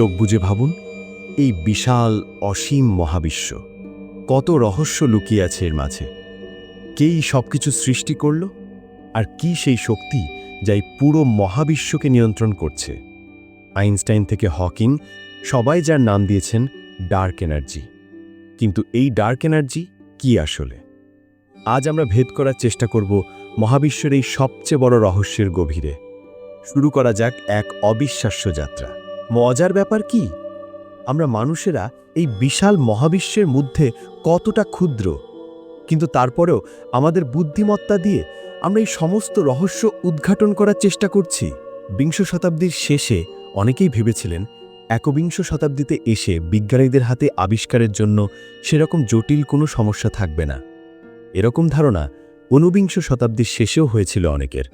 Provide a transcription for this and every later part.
চোখ বুজে ভাবুন, এই বিশাল, অসীম মহাবিশ্ব কত রহস্য লুকিয়ে আছে এর মাঝে। কেই সব কিছু সৃষ্টি করল আর কি সেই শক্তি যা এই পুরো মহাবিশ্বকে নিয়ন্ত্রণ করছে? আইনস্টাইন থেকে হকিং সবাই যার নাম দিয়েছেন ডার্ক এনার্জি। কিন্তু এই ডার্ক এনার্জি কি আসলে? আজ আমরা ভেদ করার চেষ্টা করব মহাবিশ্বের এই সবচেয়ে বড় রহস্যের গভীরে। শুরু করা যাক এক অবিশ্বাস্য যাত্রা। মজার ব্যাপার কি? আমরা মানুষেরা এই বিশাল মহাবিশ্বের মধ্যে কতটা ক্ষুদ্র? কিন্তু তারপরেও আমাদের বুদ্ধিমত্তা দিয়ে আমরা এই সমস্ত রহস্য উদ্ঘাটন করার চেষ্টা করছি। বিংশ শতাব্দীর শেষে অনেকেই ভেবেছিলেন, একবিংশ শতাব্দীতে এসে বিজ্ঞানীদের হাতে আবিষ্কারের জন্য সেরকম জটিল কোনো সমস্যা থাকবে না। এরকম ধারণা ঊনবিংশ শতাব্দীর শেষেও হয়েছিল অনেকের।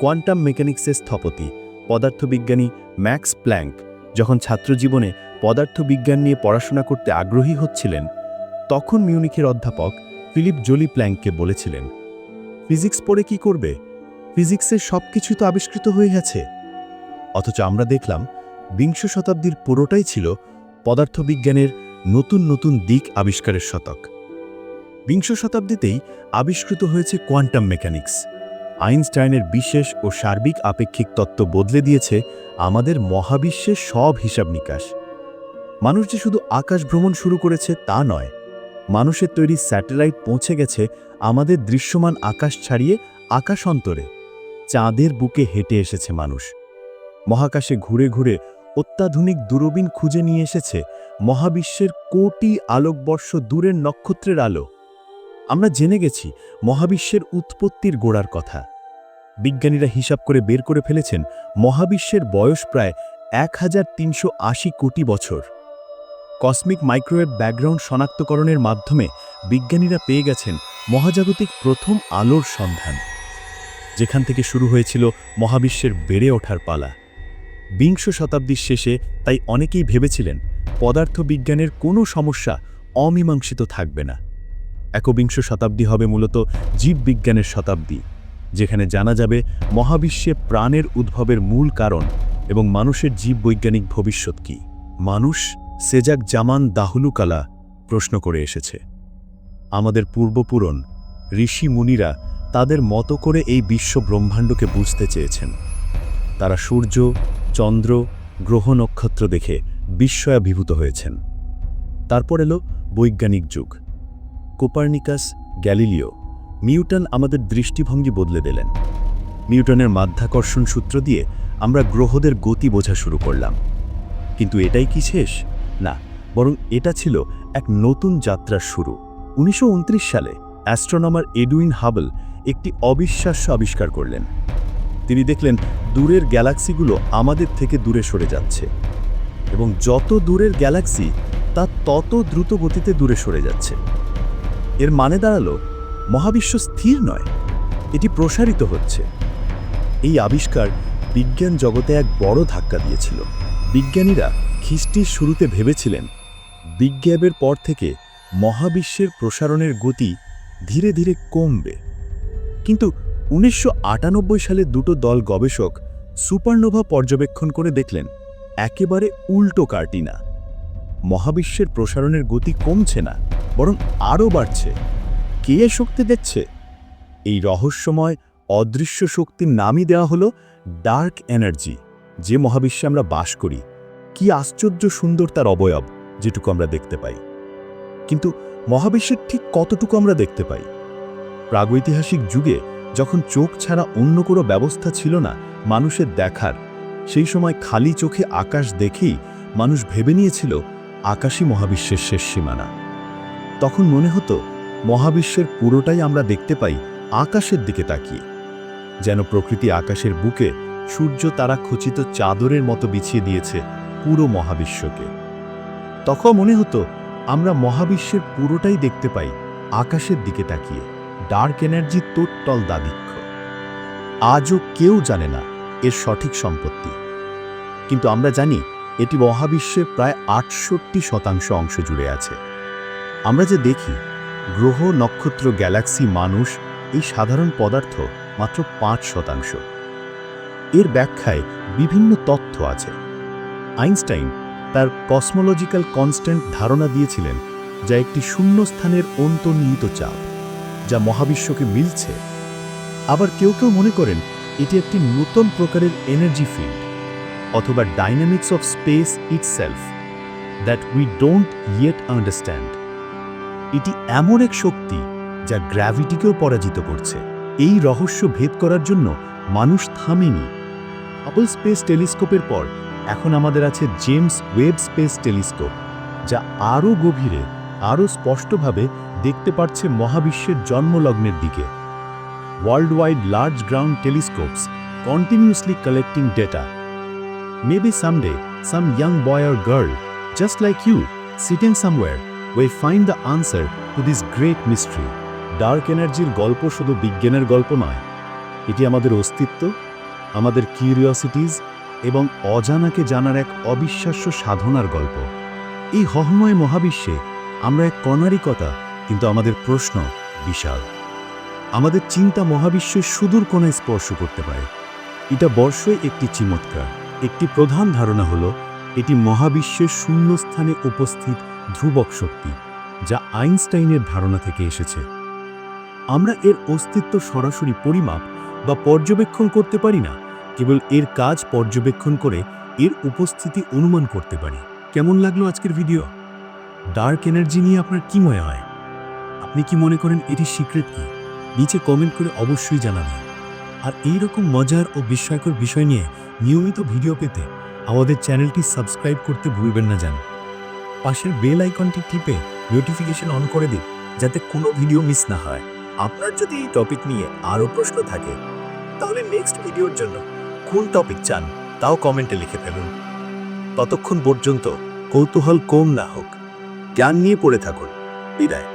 কোয়ান্টাম মেকানিক্সের স্থপতি পদার্থবিজ্ঞানী ম্যাক্স প্ল্যাঙ্ক যখন ছাত্রজীবনে পদার্থবিজ্ঞান নিয়ে পড়াশোনা করতে আগ্রহী হচ্ছিলেন, তখন মিউনিখের অধ্যাপক ফিলিপ জোলি প্ল্যাঙ্ককে বলেছিলেন, ফিজিক্স পড়ে কি করবে? ফিজিক্সের সব কিছুই তো আবিষ্কৃত হয়ে গেছে। অথচ আমরা দেখলাম বিংশ শতাব্দীর পুরোটাই ছিল পদার্থবিজ্ঞানের নতুন নতুন দিক আবিষ্কারের শতক। বিংশ শতাব্দীতেই আবিষ্কৃত হয়েছে কোয়ান্টাম মেকানিক্স। আইনস্টাইনের বিশেষ ও সার্বিক আপেক্ষিক তত্ত্ব বদলে দিয়েছে আমাদের মহাবিশ্বের সব হিসাব নিকাশ। মানুষ যে শুধু আকাশ ভ্রমণ শুরু করেছে তা নয়, মানুষের তৈরি স্যাটেলাইট পৌঁছে গেছে আমাদের দৃশ্যমান আকাশ ছাড়িয়ে আকাশ অন্তরে, চাঁদের বুকে হেঁটে এসেছে মানুষ। মহাকাশে ঘুরে ঘুরে অত্যাধুনিক দূরবীন খুঁজে নিয়ে এসেছে মহাবিশ্বের কোটি আলোকবর্ষ দূরের নক্ষত্রের আলো। আমরা জেনে গেছি মহাবিশ্বের উৎপত্তির গোড়ার কথা। বিজ্ঞানীরা হিসাব করে বের করে ফেলেছেন মহাবিশ্বের বয়স প্রায় এক হাজার তিনশো আশি কোটি বছর। কসমিক মাইক্রোওয়েভ ব্যাকগ্রাউন্ড শনাক্তকরণের মাধ্যমে বিজ্ঞানীরা পেয়ে গেছেন মহাজাগতিক প্রথম আলোর সন্ধান, যেখান থেকে শুরু হয়েছিল মহাবিশ্বের বেড়ে ওঠার পালা। বিংশ শতাব্দীর শেষে তাই অনেকেই ভেবেছিলেন পদার্থবিজ্ঞানের কোনো সমস্যা অমীমাংসিত থাকবে না। একবিংশ শতাব্দী হবে মূলত জীববিজ্ঞানের শতাব্দী, যেখানে জানা যাবে মহাবিশ্বে প্রাণের উদ্ভবের মূল কারণ এবং মানুষের জীববৈজ্ঞানিক ভবিষ্যৎ কি। মানুষ সেজাক জামান দাহুলুকালা প্রশ্ন করে এসেছে। আমাদের পূর্বপুরন ঋষি মুনিরা তাদের মতো করে এই বিশ্ব ব্রহ্মাণ্ডকে বুঝতে চেয়েছেন। তারা সূর্য, চন্দ্র, গ্রহ নক্ষত্র দেখে বিস্ময়াভিভূত হয়েছেন। তারপর এলো বৈজ্ঞানিক যুগ। কোপার্নিকাস, গ্যালিলিও, মিউটন আমাদের দৃষ্টিভঙ্গি বদলে দিলেন। মিউটনের মাধ্যাকর্ষণ সূত্র দিয়ে আমরা গ্রহদের গতি বোঝা শুরু করলাম। কিন্তু এটাই কি শেষ? না, বরং এটা ছিল এক নতুন যাত্রার শুরু। উনিশশো উনত্রিশ সালে অ্যাস্ট্রোনমার এডুইন হাবল একটি অবিশ্বাস্য আবিষ্কার করলেন। তিনি দেখলেন দূরের গ্যালাক্সিগুলো আমাদের থেকে দূরে সরে যাচ্ছে এবং যত দূরের গ্যালাক্সি, তা তত দ্রুত গতিতে দূরে সরে যাচ্ছে। এর মানে দাঁড়াল, মহাবিশ্ব স্থির নয়, এটি প্রসারিত হচ্ছে। এই আবিষ্কার বিজ্ঞান জগতে এক বড় ধাক্কা দিয়েছিল। বিজ্ঞানীরা খ্রিস্টির শুরুতে ভেবেছিলেন বিজ্ঞাবের পর থেকে মহাবিশ্বের প্রসারণের গতি ধীরে ধীরে কমবে। কিন্তু উনিশশো আটানব্বই সালে দুটো দল গবেষক সুপারনোভা পর্যবেক্ষণ করে দেখলেন, একেবারে উল্টো কার্টিনা। মহাবিশ্বের প্রসারণের গতি কমছে না। বরং আরও বাড়ছে। কে শক্তি দিচ্ছে? এই রহস্যময়, অদৃশ্য শক্তির নামই দেওয়া হলো ডার্ক এনার্জি, যে মহাবিশ্বে আমরা বাস করি। কি আশ্চর্য সুন্দর তার অবয়ব, যেটুকু আমরা দেখতে পাই। কিন্তু মহাবিশ্বের ঠিক কতটুকু আমরা দেখতে পাই? প্রাগৈতিহাসিক যুগে যখন চোখ ছাড়া অন্য কোনো ব্যবস্থা ছিল না মানুষের দেখার, সেই সময় খালি চোখে আকাশ দেখেই মানুষ ভেবে নিয়েছিল, আকাশই মহাবিশ্বের শেষ সীমানা। তখন মনে হতো, মহাবিশ্বের পুরোটাই আমরা দেখতে পাই আকাশের দিকে তাকিয়ে। যেন প্রকৃতি আকাশের বুকে সূর্য তারা খচিত চাদরের মতো বিছিয়ে দিয়েছে পুরো মহাবিশ্বকে। তখন মনে হতো, আমরা মহাবিশ্বের পুরোটাই দেখতে পাই আকাশের দিকে তাকিয়ে, ডার্ক এনার্জি তোট্টল দাদিক্ষ। আজও কেউ জানে না এর সঠিক সম্পত্তি। কিন্তু আমরা জানি, এটি মহাবিশ্বের প্রায় আটষট্টি শতাংশ অংশ জুড়ে আছে। আমরা যে দেখি, গ্রহ, নক্ষত্র, গ্যালাক্সি, মানুষ, এই সাধারণ পদার্থ মাত্র পাঁচ শতাংশ। এর ব্যাখ্যায় বিভিন্ন তথ্য আছে। আইনস্টাইন তার কসমোলজিক্যাল কনস্ট্যান্ট ধারণা দিয়েছিলেন, যা একটি শূন্যস্থানের অন্তর্নিহিত চাপ, যা মহাবিশ্বকে মিলছে। আবার কেউ কেউ মনে করেন, এটি একটি নতুন প্রকারের এনার্জি ফিল্ড অথবা dynamics of space itself that we don't yet understand এটি এমন এক শক্তি যা গ্র্যাভিটিকেও পরাজিত করছে। এই রহস্য ভেদ করার জন্য মানুষ থামেনি। হাবল স্পেস টেলিস্কোপের পর এখন আমাদের আছে জেমস ওয়েব স্পেস টেলিস্কোপ যা আরও গভীরে আরও স্পষ্টভাবে দেখতে পারছে মহাবিশ্বের জন্মলগ্নের দিকে। World wide large ground telescopes continuously collecting data Maybe someday, some young boy or girl just like you sitting somewhere, will find the answer to this great mystery. Dark এনার্জির গল্প শুধু বিজ্ঞানের গল্প নয়। এটি আমাদের অস্তিত্ব, আমাদের কিউরিওসিটিজ এবং অজানাকে জানার এক অবিশ্বাস্য সাধনার গল্প। এই হহময় মহাবিশ্বে আমরা এক কণারিকতা, কিন্তু আমাদের প্রশ্ন বিশাল। আমাদের চিন্তা মহাবিশ্বের সুদূর কোণায় স্পর্শ করতে পারে। এটা বর্ষই একটি চিমৎকার। একটি প্রধান ধারণা হল, এটি মহাবিশ্বের শূন্যস্থানে উপস্থিত ধ্রুবক শক্তি, যা আইনস্টাইনের ধারণা থেকে এসেছে। আমরা এর অস্তিত্ব সরাসরি পরিমাপ বা পর্যবেক্ষণ করতে পারি না, কেবল এর কাজ পর্যবেক্ষণ করে এর উপস্থিতি অনুমান করতে পারি। কেমন লাগল আজকের ভিডিও? ডার্ক এনার্জি নিয়ে আপনার কি মনে হয়? আপনি কি মনে করেন এটি সিক্রেট কি? নিচে কমেন্ট করে অবশ্যই জানাবেন। আর এই রকম মজার ও বিস্ময়কর বিষয় নিয়ে নিয়মিত ভিডিও পেতে আমাদের চ্যানেলটি সাবস্ক্রাইব করতে ভুলবেন না যান পাশের বেল আইকনটি টিপে নোটিফিকেশন অন করে দিন, যাতে কোনো ভিডিও মিস না হয়। আপনার যদি এই টপিক নিয়ে আরও প্রশ্ন থাকে, তাহলে নেক্সট ভিডিওর জন্য কোন টপিক চান, তাও কমেন্টে লিখে ফেলুন। ততক্ষণ পর্যন্ত কৌতূহল কম না হোক। জ্ঞান নিয়ে পড়ে থাকুন। বিদায়।